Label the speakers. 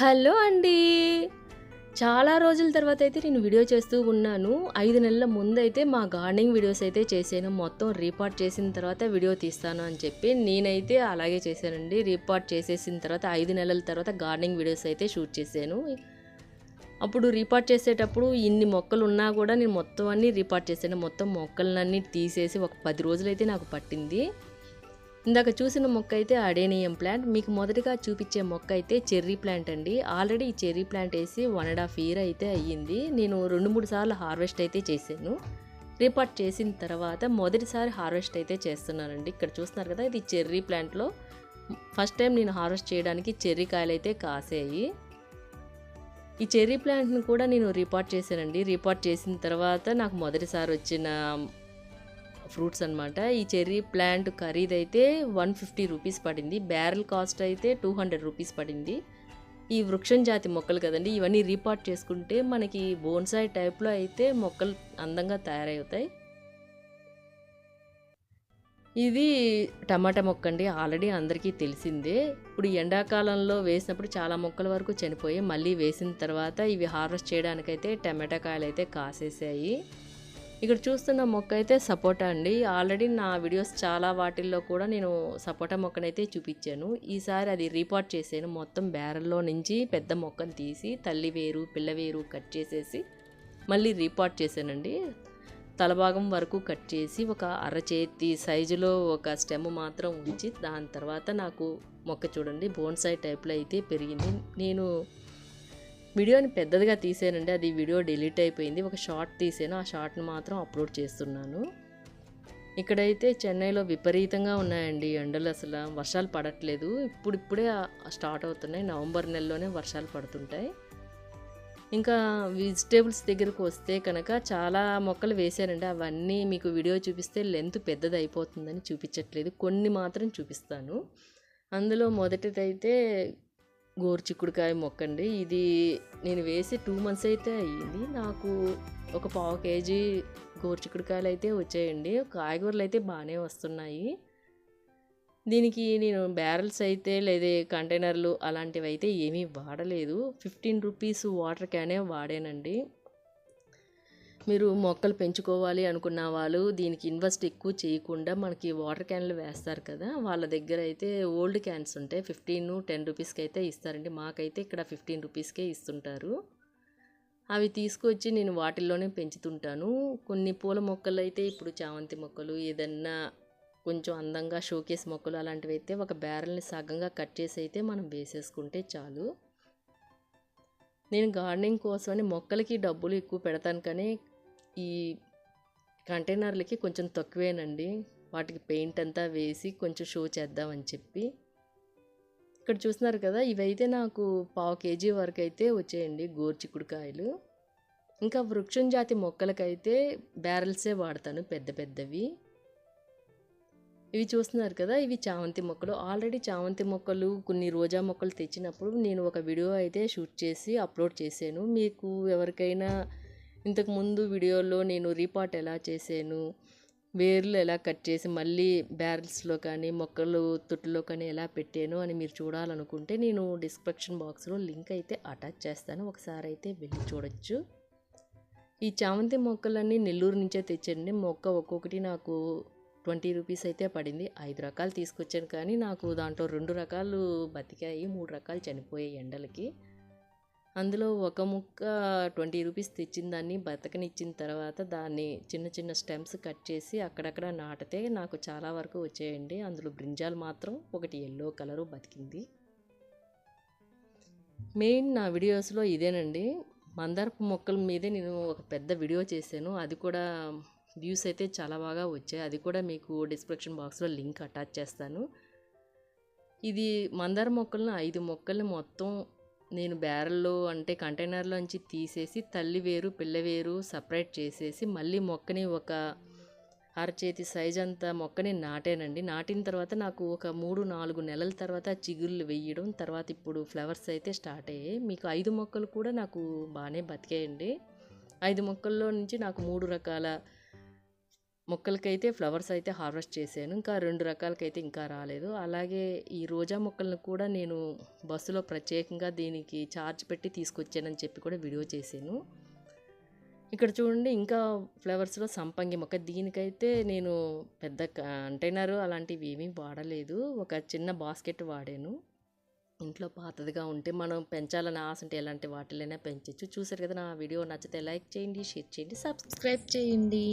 Speaker 1: Hello అండి. చాలా రోజుల తర్వాత అయితే నేను వీడియో చేస్తూ ఉన్నాను. ఐదు నెలల ముందైతే మా గార్డెనింగ్ వీడియోస్ అయితే చేశాను. మొత్తం రీపార్ట్ చేసిన తర్వాత వీడియో తీస్తాను అని చెప్పి నేనైతే అలాగే చేశానండి. రీపార్ట్ చేసేసిన తర్వాత ఐదు నెలల తర్వాత గార్డెనింగ్ వీడియోస్ అయితే షూట్ చేశాను. అప్పుడు రీపార్ట్ చేసేటప్పుడు ఇన్ని మొక్కలు ఉన్నా కూడా నేను మొత్తం అన్నీ రీపార్ట్ చేశాను. మొత్తం మొక్కలన్నీ తీసేసి ఒక పది రోజులైతే నాకు పట్టింది. ఇందాక చూసిన మొక్క అయితే అడేనియం ప్లాంట్. మీకు మొదటగా చూపించే మొక్క అయితే చెర్రీ ప్లాంట్ అండి. ఆల్రెడీ ఈ చెర్రీ ప్లాంట్ వేసి వన్ అండ్ హాఫ్ ఇయర్ అయితే అయ్యింది. నేను 2, 3 సార్లు హార్వెస్ట్ అయితే చేశాను. రిపోర్ట్ చేసిన తర్వాత మొదటిసారి హార్వెస్ట్ అయితే చేస్తున్నానండి. ఇక్కడ చూస్తున్నారు కదా ఇది చెర్రీ ప్లాంట్‌లో ఫస్ట్ టైం నేను హార్వెస్ట్ చేయడానికి చెర్రీ కాయలు అయితే కాసాయి. ఈ చెర్రీ ప్లాంట్‌ని కూడా నేను రిపోర్ట్ చేశానండి. రిపోర్ట్ చేసిన తర్వాత నాకు మొదటిసారి వచ్చిన ఫ్రూట్స్ అనమాట. ఈ చెర్రీ ప్లాంట్ ఖరీదైతే 150 రూపీస్ పడింది. బ్యారెల్ కాస్ట్ అయితే 200 రూపీస్ పడింది. ఈ వృక్షం జాతి మొక్కలు కదండి ఇవన్నీ రీపార్ట్ చేసుకుంటే మనకి బోన్సాయ్ టైప్‌లో అయితే మొక్కలు అందంగా తయారవుతాయి. ఇది టమాటా మొక్క అండి. ఆల్రెడీ అందరికీ తెలిసిందే. ఇప్పుడు ఎండాకాలంలో వేసినప్పుడు చాలా మొక్కల వరకు చనిపోయి మళ్ళీ వేసిన తర్వాత ఇవి హార్వెస్ట్ చేయడానికైతే టమాటా కాయలు అయితే కాసేసాయి. ఇక్కడ చూస్తున్న మొక్క అయితే సపోటా అండి. ఆల్రెడీ నా వీడియోస్ చాలా వాటిల్లో కూడా నేను సపోటా మొక్కనైతే చూపించాను. ఈసారి అది రీపార్ట్ చేశాను. మొత్తం బ్యారెల్‌లో నుంచి పెద్ద మొక్కను తీసి తల్లి వేరు, పిల్ల వేరు కట్ చేసేసి మళ్ళీ రీపార్ట్ చేశానండి. తలభాగం వరకు కట్ చేసి ఒక అరచేతి సైజులో ఒక స్టెమ్ మాత్రం ఉంచి దాని తర్వాత నాకు మొక్క చూడండి బోన్సాయి టైప్‌లో అయితే పెరిగింది. నేను వీడియోని పెద్దదిగా తీసానండి. అది వీడియో డిలీట్ అయిపోయింది. ఒక షార్ట్ తీసాను. ఆ షార్ట్‌ని మాత్రం అప్లోడ్ చేస్తున్నాను. ఇక్కడైతే చెన్నైలో విపరీతంగా ఉన్నాయండి ఎండలు అసలు వర్షాలు పడట్లేదు. ఇప్పుడిప్పుడే స్టార్ట్ అవుతున్నాయి. నవంబర్ నెలలోనే వర్షాలు పడుతుంటాయి. ఇంకా వెజిటేబుల్స్ దగ్గరకు వస్తే కనుక చాలా మొక్కలు వేశానండి. అవన్నీ మీకు వీడియో చూపిస్తే లెంత్ పెద్దది అయిపోతుందని చూపించట్లేదు. కొన్ని మాత్రం చూపిస్తాను. అందులో మొదటిదైతే గోరుచిక్కుడుకాయ మొక్క అండి. ఇది నేను వేసి టూ మంత్స్ అయితే అయ్యింది. నాకు ఒక పావు కేజీ గోరుచిక్కుడుకాయలు అయితే వచ్చాయండి. కాయగూరలు అయితే బాగానే వస్తున్నాయి. దీనికి నేను బ్యారెల్స్ అయితే లేదా కంటైనర్లు అలాంటివి అయితే ఏమీ వాడలేదు. 15 రూపీస్ వాటర్ క్యానే వాడానండి. మీరు మొక్కలు పెంచుకోవాలి అనుకున్న వాళ్ళు దీనికి ఇన్వెస్ట్ ఎక్కువ చేయకుండా మనకి వాటర్ క్యాన్‌లు వేస్తారు కదా! వాళ్ళ దగ్గర అయితే ఓల్డ్ క్యాన్స్ ఉంటాయి. 15, 10 రూపీస్‌కి అయితే ఇస్తారండి. మాకైతే ఇక్కడ 15 రూపీస్‌కే ఇస్తుంటారు. అవి తీసుకొచ్చి నేను వాటిల్లోనే పెంచుతుంటాను. కొన్ని పూల మొక్కలు అయితే ఇప్పుడు చామంతి మొక్కలు ఏదన్నా కొంచెం అందంగా షోకేస్ మొక్కలు అలాంటివి అయితే ఒక బ్యారల్ని సగంగా కట్ చేసి అయితే మనం వేసేసుకుంటే చాలు. నేను గార్డెనింగ్ కోసమని మొక్కలకి డబ్బులు ఎక్కువ పెడతాను కానీ ఈ కంటైనర్లకి కొంచెం తక్కువేనండి. వాటికి పెయింట్ అంతా వేసి కొంచెం షో చేద్దామని చెప్పి. ఇక్కడ చూస్తున్నారు కదా! ఇవైతే నాకు పావు కేజీ వరకు అయితే వచ్చాయండి గోరుచిక్కుడుకాయలు. ఇంకా వృక్షం జాతి మొక్కలకైతే బ్యారెల్సే వాడతాను పెద్ద పెద్దవి. ఇవి చూస్తున్నారు కదా! ఇవి చామంతి మొక్కలు. ఆల్రెడీ చామంతి మొక్కలు, కొన్ని రోజా మొక్కలు తెచ్చినప్పుడు నేను ఒక వీడియో అయితే షూట్ చేసి అప్లోడ్ చేశాను. మీకు ఎవరికైనా ఇంతకుముందు వీడియోలో నేను రీపాట్ ఎలా చేశాను, వేర్లు ఎలా కట్ చేసి మళ్ళీ బ్యారెల్స్‌లో కానీ, మొక్కలు తొట్టులో కానీ ఎలా పెట్టాను అని మీరు చూడాలనుకుంటే నేను డిస్క్రిప్షన్ బాక్స్‌లో లింక్ అయితే అటాచ్ చేస్తాను. ఒకసారి అయితే వెళ్ళి చూడొచ్చు. ఈ చామంతి మొక్కలన్నీ నెల్లూరు నుంచే తెచ్చండి మొక్క ఒక్కొక్కటి నాకు 20 రూపీస్ అయితే పడింది. ఐదు రకాలు తీసుకొచ్చాను కానీ నాకు దాంట్లో రెండు రకాలు బతికాయి. మూడు రకాలు చనిపోయాయి ఎండలకి. అందులో ఒక ముక్క 20 రూపీస్ తెచ్చిన దాన్ని బతకనిచ్చిన తర్వాత దాన్ని చిన్న చిన్న స్టెమ్స్ కట్ చేసి అక్కడక్కడ నాటితే నాకు చాలా వరకు వచ్చాయండి. అందులో బ్రింజాల్ మాత్రం ఒకటి ఎల్లో కలరు బతికింది. మెయిన్ నా వీడియోస్‌లో ఇదేనండి. మందారపు మొక్కల మీదే నేను ఒక పెద్ద వీడియో చేశాను. అది కూడా వ్యూస్ అయితే చాలా బాగా వచ్చాయి. అది కూడా మీకు డిస్క్రిప్షన్ బాక్స్‌లో లింక్ అటాచ్ చేస్తాను. ఇది మందార మొక్కలను ఐదు మొక్కల్ని మొత్తం నేను బ్యారెల్‌లో అంటే కంటైనర్‌లోంచి తీసేసి తల్లి వేరు, పిల్ల వేరు సపరేట్ చేసేసి మళ్ళీ మొక్కని ఒక అరచేతి సైజ్ అంతా మొక్కని నాటానండి. నాటిన తర్వాత నాకు ఒక 3, 4 నెలల తర్వాత చిగుళ్ళు వేయడం, తర్వాత ఇప్పుడు ఫ్లవర్స్ అయితే స్టార్ట్ అయ్యాయి. మీకు ఐదు మొక్కలు కూడా నాకు బాగానే బతికేయండి ఐదు మొక్కల్లో నుంచి నాకు మూడు రకాల మొక్కలకైతే ఫ్లవర్స్ అయితే హార్వెస్ట్ చేశాను. ఇంకా రెండు రకాలకైతే ఇంకా రాలేదు. అలాగే ఈ రోజా మొక్కలను కూడా నేను బస్సులో ప్రత్యేకంగా దీనికి ఛార్జ్ పెట్టి తీసుకొచ్చానని చెప్పి కూడా వీడియో చేశాను. ఇక్కడ చూడండి ఇంకా ఫ్లవర్స్లో సంపంగి మొక్క. దీనికైతే నేను పెద్ద కంటైనర్ అలాంటివి ఏమీ వాడలేదు. ఒక చిన్న బాస్కెట్ వాడాను. ఇంట్లో పాతదిగా ఉంటే మనం పెంచాలని ఆశ ఉంటే ఎలాంటి వాటిలైనా పెంచవచ్చు చూసారు కదా నా వీడియో నచ్చితే లైక్ చేయండి షేర్ చేయండి సబ్స్క్రైబ్
Speaker 2: సబ్స్క్రైబ్ చేయండి.